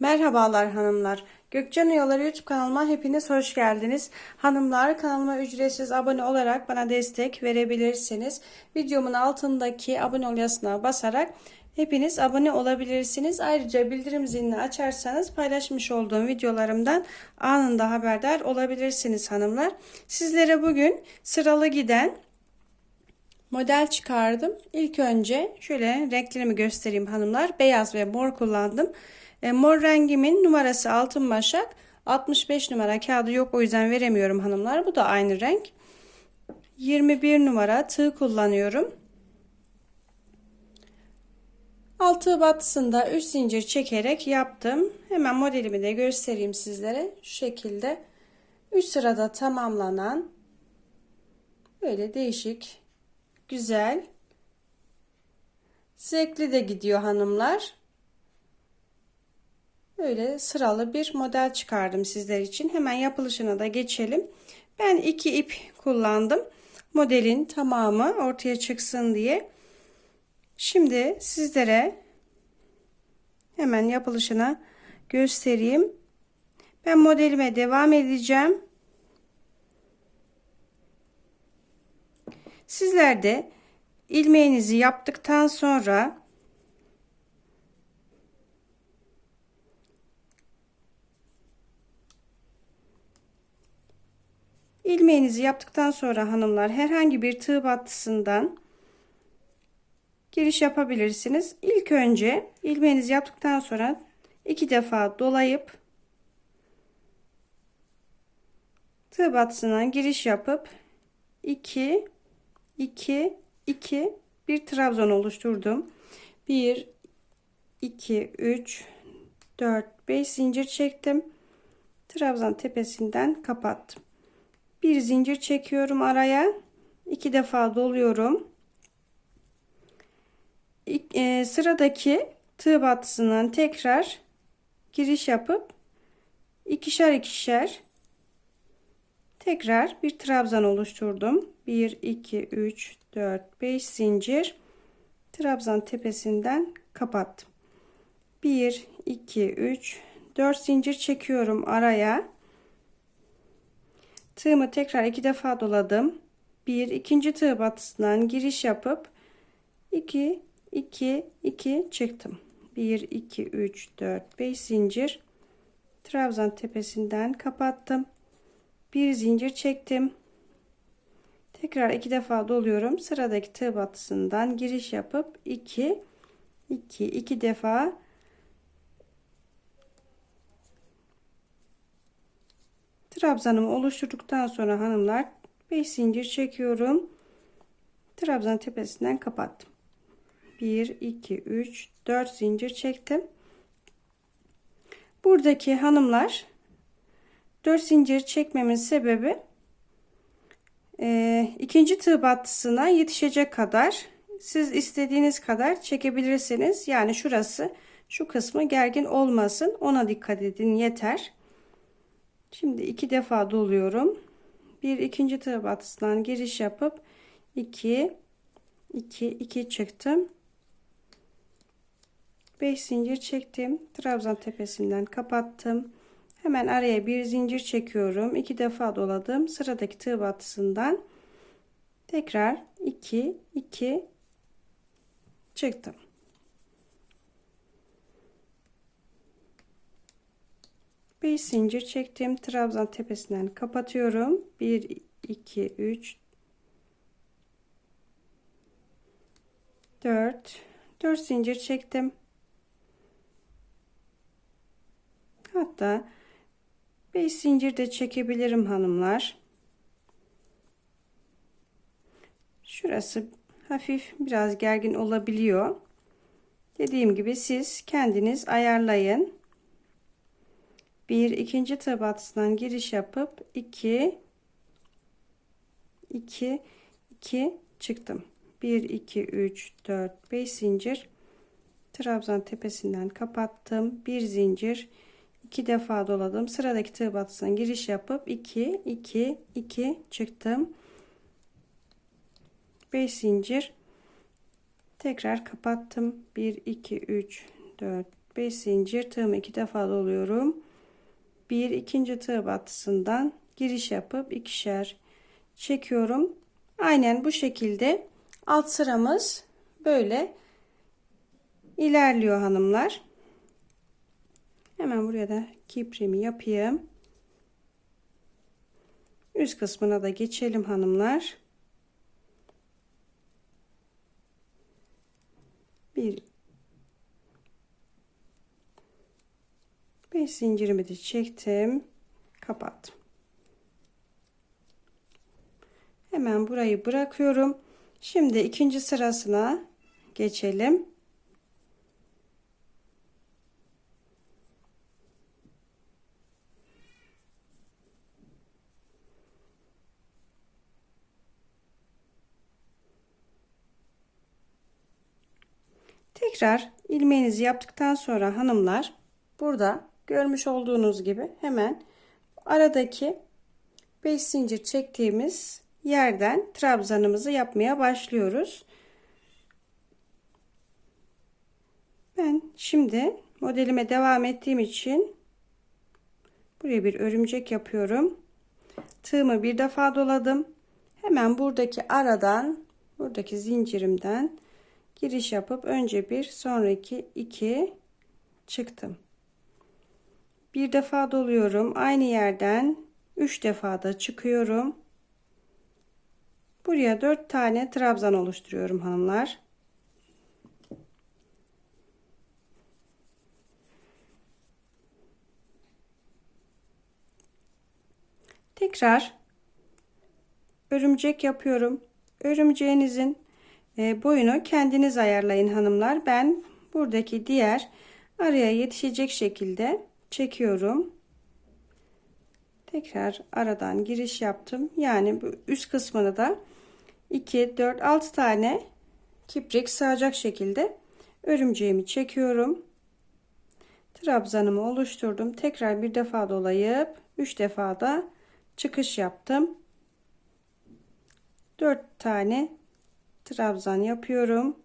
Merhabalar hanımlar. Gökcan Oyaları YouTube kanalıma hepiniz hoş geldiniz. Hanımlar kanalıma ücretsiz abone olarak bana destek verebilirsiniz. Videomun altındaki abone ol yazısına basarak hepiniz abone olabilirsiniz. Ayrıca bildirim zilini açarsanız paylaşmış olduğum videolarımdan anında haberdar olabilirsiniz hanımlar. Sizlere bugün sıralı giden model çıkardım. İlk önce şöyle renklerimi göstereyim hanımlar. Beyaz ve mor kullandım. E, mor rengimin numarası altın başak. 65 numara kağıdı yok o yüzden veremiyorum hanımlar. Bu da aynı renk. 21 numara tığ kullanıyorum. Altı batısında 3 zincir çekerek yaptım. Hemen modelimi de göstereyim sizlere. Şu şekilde 3 sırada tamamlanan böyle değişik güzel zevkli de gidiyor hanımlar. Böyle sıralı bir model çıkardım sizler için. Hemen yapılışına da geçelim. Ben iki ip kullandım. Modelin tamamı ortaya çıksın diye. Şimdi sizlere hemen yapılışına göstereyim. Ben modelime devam edeceğim. Sizler de ilmeğinizi yaptıktan sonra ilmeğinizi yaptıktan sonra hanımlar herhangi bir tığ battısından giriş yapabilirsiniz. İlk önce ilmeğinizi yaptıktan sonra iki defa dolayıp tığ battısından giriş yapıp 2 2 2 bir trabzan oluşturdum. 1 2 3 4 5 zincir çektim. Trabzan tepesinden kapattım. Bir zincir çekiyorum araya. iki defa doluyorum. E, sıradaki tığ battısından tekrar giriş yapıp ikişer ikişer tekrar bir trabzan oluşturdum. 1 2 3 4 5 zincir trabzan tepesinden kapattım. 1 2 3 4 zincir çekiyorum araya tığımı tekrar iki defa doladım. Bir ikinci tığ batısından giriş yapıp 2 2 2 çıktım. 1 2 3 4 5 zincir trabzan tepesinden kapattım. Bir zincir çektim. Tekrar iki defa doluyorum. Sıradaki tığ batısından giriş yapıp 2 2 2 defa trabzanımı oluşturduktan sonra hanımlar 5 zincir çekiyorum. Trabzan tepesinden kapattım. 1 2 3 4 zincir çektim. Buradaki hanımlar 4 zincir çekmemin sebebi e, ikinci tığ battısına yetişecek kadar siz istediğiniz kadar çekebilirsiniz. Yani şurası şu kısmı gergin olmasın ona dikkat edin yeter. Şimdi iki defa doluyorum. Bir ikinci tığ batısından giriş yapıp 2 2 2 çıktım. 5 zincir çektim. Trabzan tepesinden kapattım. Hemen araya bir zincir çekiyorum. iki defa doladım. Sıradaki tığ batısından tekrar 2 2 çıktım. 5 zincir çektim. Trabzan tepesinden kapatıyorum. 1 2 3 4 4 zincir çektim. Hatta 5 zincir de çekebilirim hanımlar. Şurası hafif biraz gergin olabiliyor. Dediğim gibi siz kendiniz ayarlayın bir ikinci tığ batısından giriş yapıp 2 2 2 çıktım 1 2 3 4 5 zincir trabzan tepesinden kapattım bir zincir iki defa doladım sıradaki tığ batısından giriş yapıp 2 2 2 çıktım 5 zincir tekrar kapattım 1 2 3 4 5 zincir tığımı iki defa doluyorum. Bir ikinci tığ battısından giriş yapıp ikişer çekiyorum. Aynen bu şekilde alt sıramız böyle ilerliyor hanımlar. Hemen buraya da kipremi yapayım. Üst kısmına da geçelim hanımlar. Bir beş zincirimi de çektim. Kapattım. Hemen burayı bırakıyorum. Şimdi ikinci sırasına geçelim. Tekrar ilmeğinizi yaptıktan sonra hanımlar burada görmüş olduğunuz gibi hemen aradaki 5 zincir çektiğimiz yerden trabzanımızı yapmaya başlıyoruz. Ben şimdi modelime devam ettiğim için buraya bir örümcek yapıyorum. Tığımı bir defa doladım. Hemen buradaki aradan buradaki zincirimden giriş yapıp önce bir sonraki iki çıktım. Bir defa doluyorum. Aynı yerden üç defa da çıkıyorum. Buraya dört tane trabzan oluşturuyorum hanımlar. Tekrar örümcek yapıyorum. Örümceğinizin e, boyunu kendiniz ayarlayın hanımlar. Ben buradaki diğer araya yetişecek şekilde çekiyorum. Tekrar aradan giriş yaptım. Yani bu üst kısmını da 2, 4, 6 tane kiprik sığacak şekilde örümceğimi çekiyorum. Trabzanımı oluşturdum. Tekrar bir defa dolayıp 3 defa da çıkış yaptım. 4 tane trabzan yapıyorum.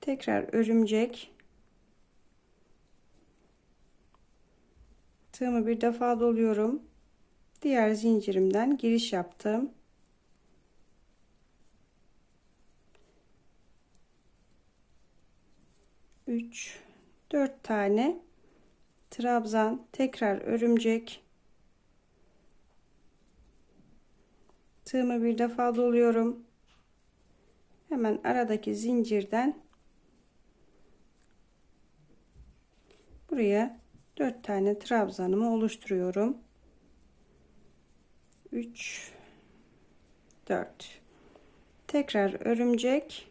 Tekrar örümcek. Tığımı bir defa doluyorum. Diğer zincirimden giriş yaptım. Üç, dört tane trabzan, tekrar örümcek. Tığımı bir defa doluyorum. Hemen aradaki zincirden buraya 4 tane trabzanımı oluşturuyorum. 3 4 tekrar örümcek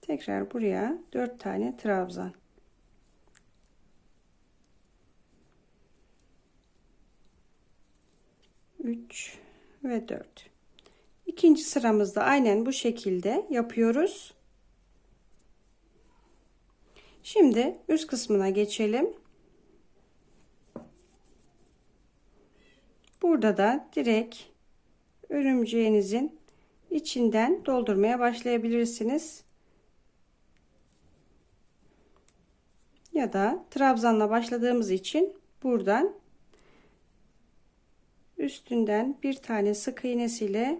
tekrar buraya 4 tane trabzan 3 ve 4. İkinci sıramızda aynen bu şekilde yapıyoruz. Şimdi üst kısmına geçelim. Burada da direkt örümceğinizin içinden doldurmaya başlayabilirsiniz. Ya da trabzanla başladığımız için buradan üstünden bir tane sık iğnesiyle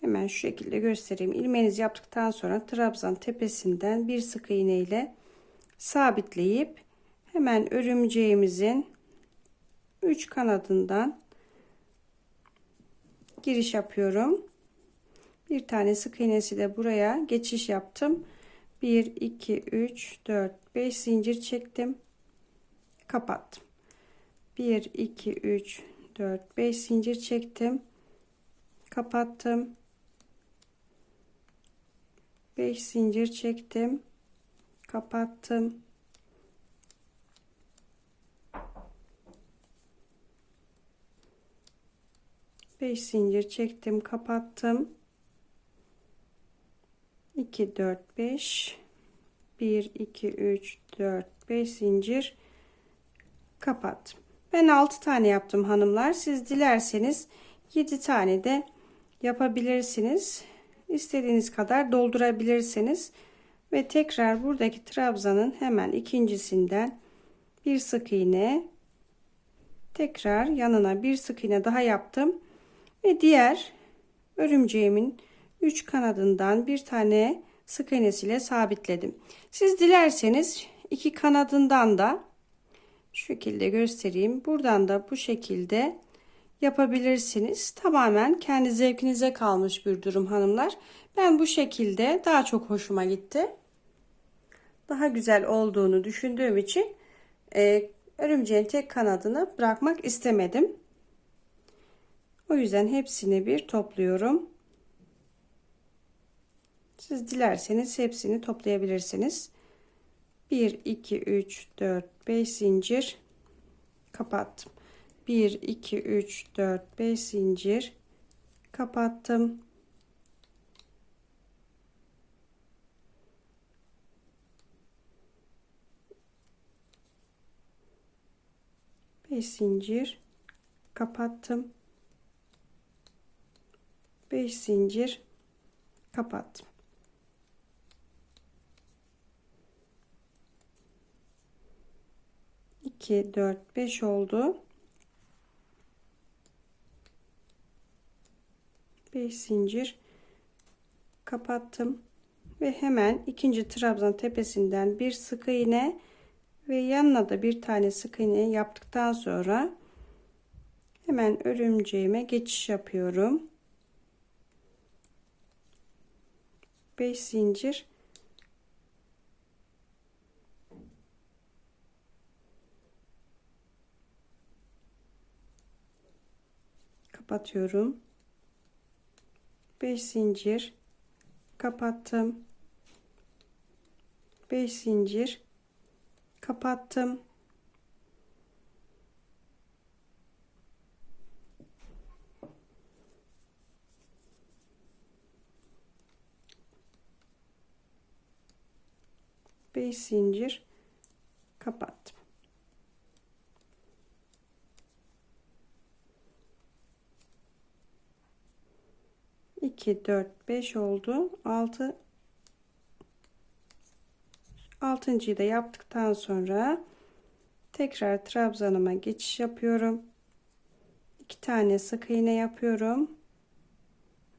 hemen şu şekilde göstereyim. İlmeğinizi yaptıktan sonra trabzan tepesinden bir sık iğne ile sabitleyip hemen örümceğimizin 3 kanadından giriş yapıyorum. Bir tane sık iğnesi de buraya geçiş yaptım. 1 2 3 4 5 zincir çektim. Kapattım. 1 2 3 4 5 zincir çektim. Kapattım. 5 zincir çektim. Kapattım. Beş zincir çektim kapattım. 2 4 5 1 2 3 4 5 zincir kapattım Ben 6 tane yaptım hanımlar. Siz dilerseniz 7 tane de yapabilirsiniz. İstediğiniz kadar doldurabilirsiniz. Ve tekrar buradaki trabzanın hemen ikincisinden bir sık iğne tekrar yanına bir sık iğne daha yaptım ve diğer örümceğimin 3 kanadından bir tane sık iğnesiyle sabitledim. Siz dilerseniz iki kanadından da şu şekilde göstereyim. Buradan da bu şekilde yapabilirsiniz. Tamamen kendi zevkinize kalmış bir durum hanımlar. Ben bu şekilde daha çok hoşuma gitti. Daha güzel olduğunu düşündüğüm için e, örümceğin tek kanadını bırakmak istemedim. O yüzden hepsini bir topluyorum. Siz dilerseniz hepsini toplayabilirsiniz. 1 2 3 4 5 zincir kapattım. 1 2 3 4 5 zincir kapattım. Beş zincir kapattım. 5 zincir kapattım. 2 4 5 oldu. 5 zincir. Kapattım. Ve hemen ikinci trabzan tepesinden bir sık iğne ve yanına da bir tane sık iğne yaptıktan sonra hemen örümceğime geçiş yapıyorum. 5 zincir kapatıyorum. 5 zincir. Kapattım. 5 zincir. Kapattım. Beş zincir. Kapattım 2 4 5 oldu. 6 altıncıyı da yaptıktan sonra tekrar trabzanıma geçiş yapıyorum. İki tane sık iğne yapıyorum.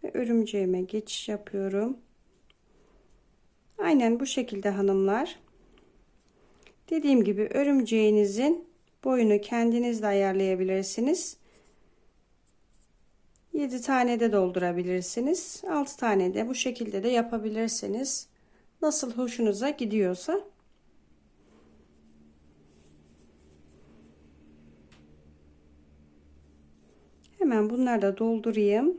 Ve örümceğime geçiş yapıyorum. Aynen bu şekilde hanımlar. Dediğim gibi örümceğinizin boyunu kendiniz de ayarlayabilirsiniz 7 tane de doldurabilirsiniz. 6 tane de bu şekilde de yapabilirsiniz. Nasıl hoşunuza gidiyorsa. Hemen bunları da doldurayım.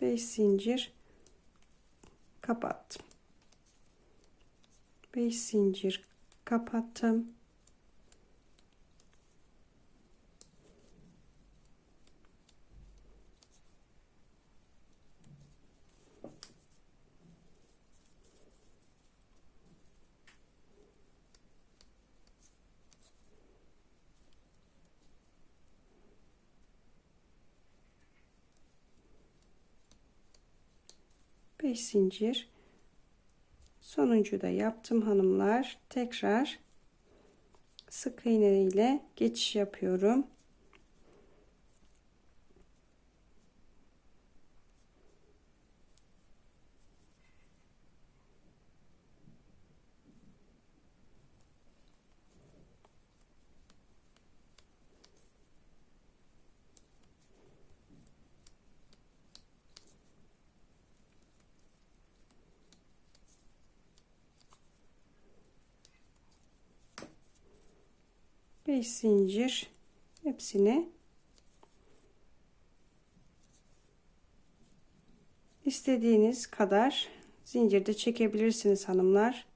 Beş zincir kapattım. Beş zincir kapattım. 5 zincir. Sonuncu da yaptım hanımlar. Tekrar sık iğne ile geçiş yapıyorum 5 zincir. Hepsini istediğiniz kadar zincirde çekebilirsiniz hanımlar.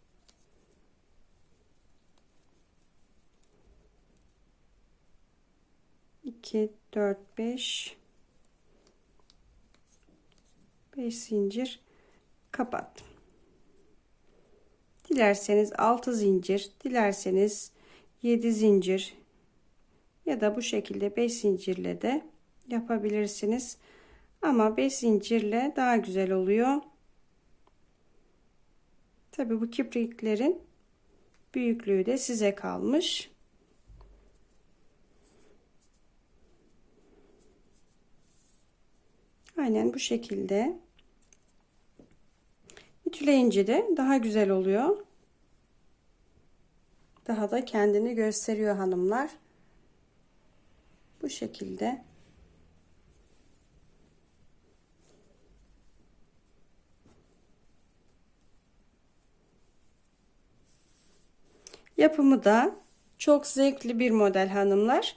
iki dört beş. Beş zincir. Kapattım. Dilerseniz 6 zincir, dilerseniz 7 zincir ya da bu şekilde 5 zincirle de yapabilirsiniz. Ama 5 zincirle daha güzel oluyor. Tabi bu kipriklerin büyüklüğü de size kalmış. Aynen bu şekilde. Ütüleyince de daha güzel oluyor. Daha da kendini gösteriyor hanımlar. Bu şekilde. Yapımı da çok zevkli bir model hanımlar.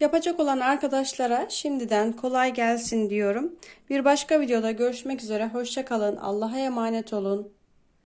Yapacak olan arkadaşlara şimdiden kolay gelsin diyorum. Bir başka videoda görüşmek üzere. Hoşçakalın. Allah'a emanet olun.